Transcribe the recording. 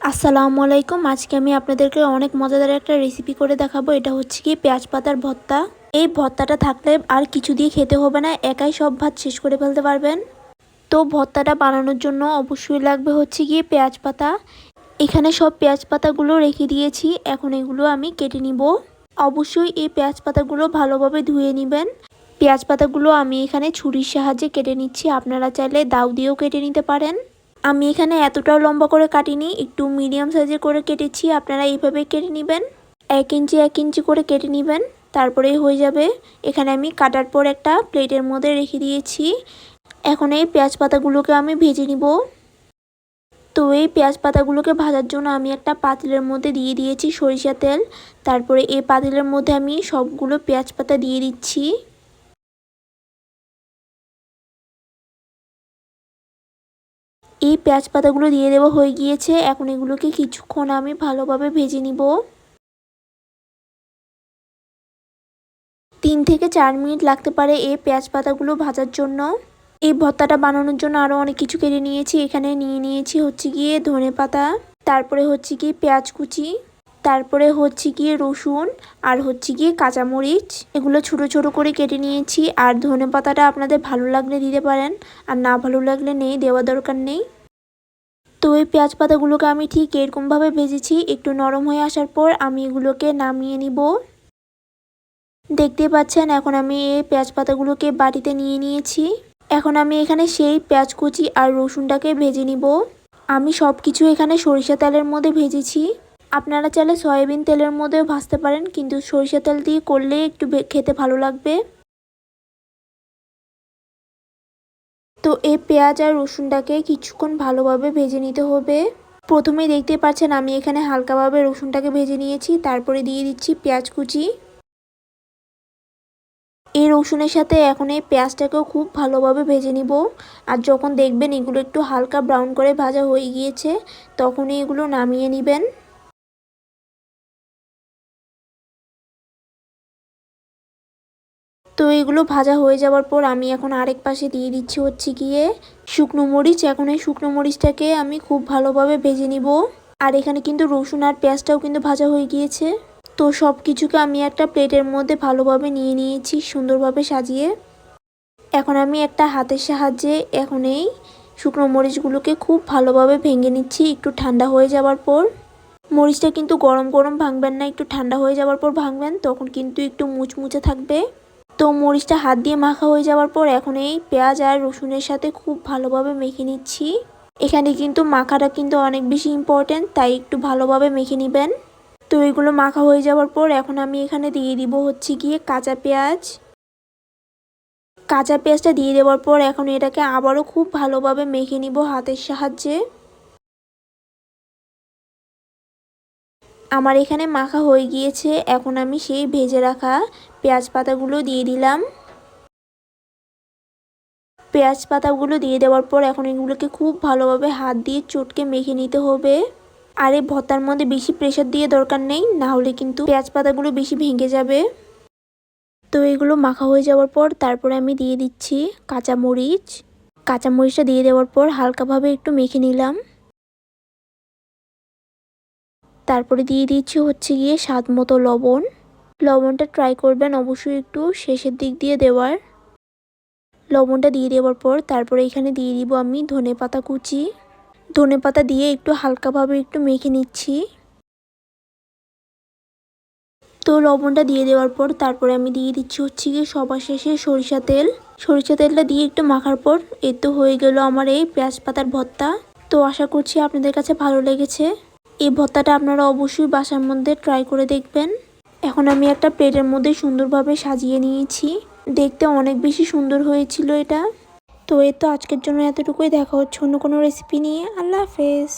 আসসালামু আলাইকুম। আজকে আমি আপনাদেরকে অনেক মজাদার একটা রেসিপি করে দেখাবো। এটা হচ্ছে কি পেঁয়াজ পাতার ভর্তা। এই ভর্তাটা থাকলে আর কিছু দিয়ে খেতে হবে না। একাই সব ভাত শেষ করে ফেলতে পারবেন। তো ভর্তাটা বানানোর জন্য অবশ্যই লাগবে হচ্ছে গিয়ে পেঁয়াজ পাতা। এখানে সব পেঁয়াজ পাতাগুলো রেখে দিয়েছি। এখন এগুলো আমি কেটে নিব। অবশ্যই এই পেঁয়াজ পাতাগুলো ভালোভাবে ধুয়ে নেবেন। পেঁয়াজ পাতাগুলো আমি এখানে ছুরির সাহায্যে কেটে নিচ্ছি। আপনারা চাইলে দাউ দিয়েও কেটে নিতে পারেন। আমি এখানে এতটাও লম্বা করে কাটিনি, একটু মিডিয়াম সাইজের করে কেটেছি, আপনারা এইভাবে কেটে নেবেন। এক ইঞ্চি এক ইঞ্চি করে কেটে নেবেন, তারপরেই হয়ে যাবে। এখানে আমি কাটার পর একটা প্লেটের মধ্যে রেখে দিয়েছি। এখন এই পেঁয়াজ পাতাগুলোকে আমি ভেজে নিব। তো এই পেঁয়াজ পাতাগুলোকে ভাজার জন্য আমি একটা পাতিলের মধ্যে দিয়ে দিয়েছি সরিষা তেল। তারপরে এই পাতিলের মধ্যে আমি সবগুলো পেঁয়াজ পাতা দিয়ে দিচ্ছি। এই পেঁয়াজ পাতাগুলো দিয়ে দেওয়া হয়ে গিয়েছে। এখন এগুলোকে কিছুক্ষণ আমি ভালোভাবে ভেজে নিব। তিন থেকে চার মিনিট লাগতে পারে এই পেঁয়াজ পাতাগুলো ভাজার জন্য। এই ভর্তাটা বানানোর জন্য আরও অনেক কিছু কেটে নিয়েছি। এখানে নিয়ে নিয়েছি হচ্ছে গিয়ে ধনে পাতা, তারপরে হচ্ছে গিয়ে পেঁয়াজ কুচি। তারপরে হচ্ছে গিয়ে রসুন আর হচ্ছে গিয়ে কাঁচামরিচ। এগুলো ছোট ছোট করে কেটে নিয়েছি। আর ধনে পাতাটা আপনাদের ভালো লাগলে দিতে পারেন, আর না ভালো লাগলে নেই দেওয়া দরকার নেই। তো এই পেঁয়াজ পাতাগুলোকে আমি ঠিক এরকমভাবে ভেজেছি, একটু নরম হয়ে আসার পর আমি এগুলোকে নামিয়ে নিব। দেখতে পাচ্ছেন, এখন আমি এই পেঁয়াজ পাতাগুলোকে বাটিতে নিয়ে নিয়েছি। এখন আমি এখানে সেই পেঁয়াজ কুচি আর রসুনটাকে ভেজে নিব। আমি সব কিছু এখানে সরিষা তেলের মধ্যে ভেজেছি। আপনারা চাইলে সয়াবিন তেলের মধ্যেও ভাজতে পারেন, কিন্তু সরিষা তেল দিয়ে করলে একটু খেতে ভালো লাগবে। তো এই পেঁয়াজ আর রসুনটাকে কিছুক্ষণ ভালোভাবে ভেজে নিতে হবে। প্রথমেই দেখতে পাচ্ছেন আমি এখানে হালকাভাবে রসুনটাকে ভেজে নিয়েছি, তারপরে দিয়ে দিচ্ছি পেঁয়াজ কুচি। এই রসুনের সাথে এখন এই পেঁয়াজটাকেও খুব ভালোভাবে ভেজে নিব। আর যখন দেখবেন এগুলো একটু হালকা ব্রাউন করে ভাজা হয়ে গিয়েছে, তখনই এগুলো নামিয়ে নেবেন। তো এগুলো ভাজা হয়ে যাওয়ার পর আমি এখন আরেক পাশে দিয়ে দিচ্ছি হচ্ছে গিয়ে শুকনো মরিচ। এখন এই শুকনো মরিচটাকে আমি খুব ভালোভাবে ভেজে নিব। আর এখানে কিন্তু রসুন আর পেঁয়াজটাও কিন্তু ভাজা হয়ে গিয়েছে। তো সব কিছুকে আমি একটা প্লেটের মধ্যে ভালোভাবে নিয়ে নিয়েছি সুন্দরভাবে সাজিয়ে। এখন আমি একটা হাতের সাহায্যে এখন এই শুকনো মরিচগুলোকে খুব ভালোভাবে ভেঙে নিচ্ছি একটু ঠান্ডা হয়ে যাওয়ার পর। মরিচটা কিন্তু গরম গরম ভাঙবেন না, একটু ঠান্ডা হয়ে যাওয়ার পর ভাঙবেন, তখন কিন্তু একটু মুচমুচে থাকবে। তো মরিচটা হাত দিয়ে মাখা হয়ে যাওয়ার পর এখন এই পেঁয়াজ আর রসুনের সাথে খুব ভালোভাবে মেখে নিচ্ছি। এখানে কিন্তু মাখাটা কিন্তু অনেক বেশি ইম্পর্টেন্ট তাই একটু ভালোভাবে মেখে নেবেন। তো এগুলো মাখা হয়ে যাওয়ার পর এখন আমি এখানে দিয়ে দিব হচ্ছে গিয়ে কাঁচা পেঁয়াজ। কাঁচা পেঁয়াজটা দিয়ে দেওয়ার পর এখন এটাকে আবারও খুব ভালোভাবে মেখে নিব হাতের সাহায্যে। আমার এখানে মাখা হয়ে গিয়েছে, এখন আমি সেই ভেজে রাখা পেঁয়াজ পাতাগুলো দিয়ে দিলাম। পেঁয়াজ পাতাগুলো দিয়ে দেওয়ার পর এখন এগুলোকে খুব ভালোভাবে হাত দিয়ে চটকে মেখে নিতে হবে। আর এই ভর্তার মধ্যে বেশি প্রেশার দিয়ে দরকার নেই, না হলে কিন্তু পেঁয়াজ পাতাগুলো বেশি ভেঙে যাবে। তো এগুলো মাখা হয়ে যাওয়ার পর তারপরে আমি দিয়ে দিচ্ছি কাঁচামরিচ। কাঁচামরিচটা দিয়ে দেওয়ার পর হালকাভাবে একটু মেখে নিলাম। তারপরে দিয়ে দিচ্ছি হচ্ছে গিয়ে স্বাদ মতো লবণ। লবণটা ট্রাই করবেন অবশ্যই একটু শেষের দিক দিয়ে দেওয়ার। লবণটা দিয়ে দেওয়ার পর তারপরে এখানে দিয়ে দিব আমি ধনে পাতা কুচি। ধনে পাতা দিয়ে একটু হালকাভাবে একটু মেখে নিচ্ছি। তো লবণটা দিয়ে দেওয়ার পর তারপরে আমি দিয়ে দিচ্ছি হচ্ছে গিয়ে সবার শেষে সরিষা তেল। সরিষা তেলটা দিয়ে একটু মাখার পর এ তো হয়ে গেল আমার এই পেঁয়াজ পাতার ভর্তা। তো আশা করছি আপনাদের কাছে ভালো লেগেছে। এই ভর্তাটা আপনারা অবশ্যই বাসার মধ্যে ট্রাই করে দেখবেন। এখন আমি একটা প্লেটের মধ্যে সুন্দরভাবে সাজিয়ে নিয়েছি। দেখতে অনেক বেশি সুন্দর হয়েছিল এটা। তো এই তো আজকের জন্য এতটুকুই। দেখা হচ্ছে অন্য কোনো রেসিপি নিয়ে। আল্লাহ হাফেজ।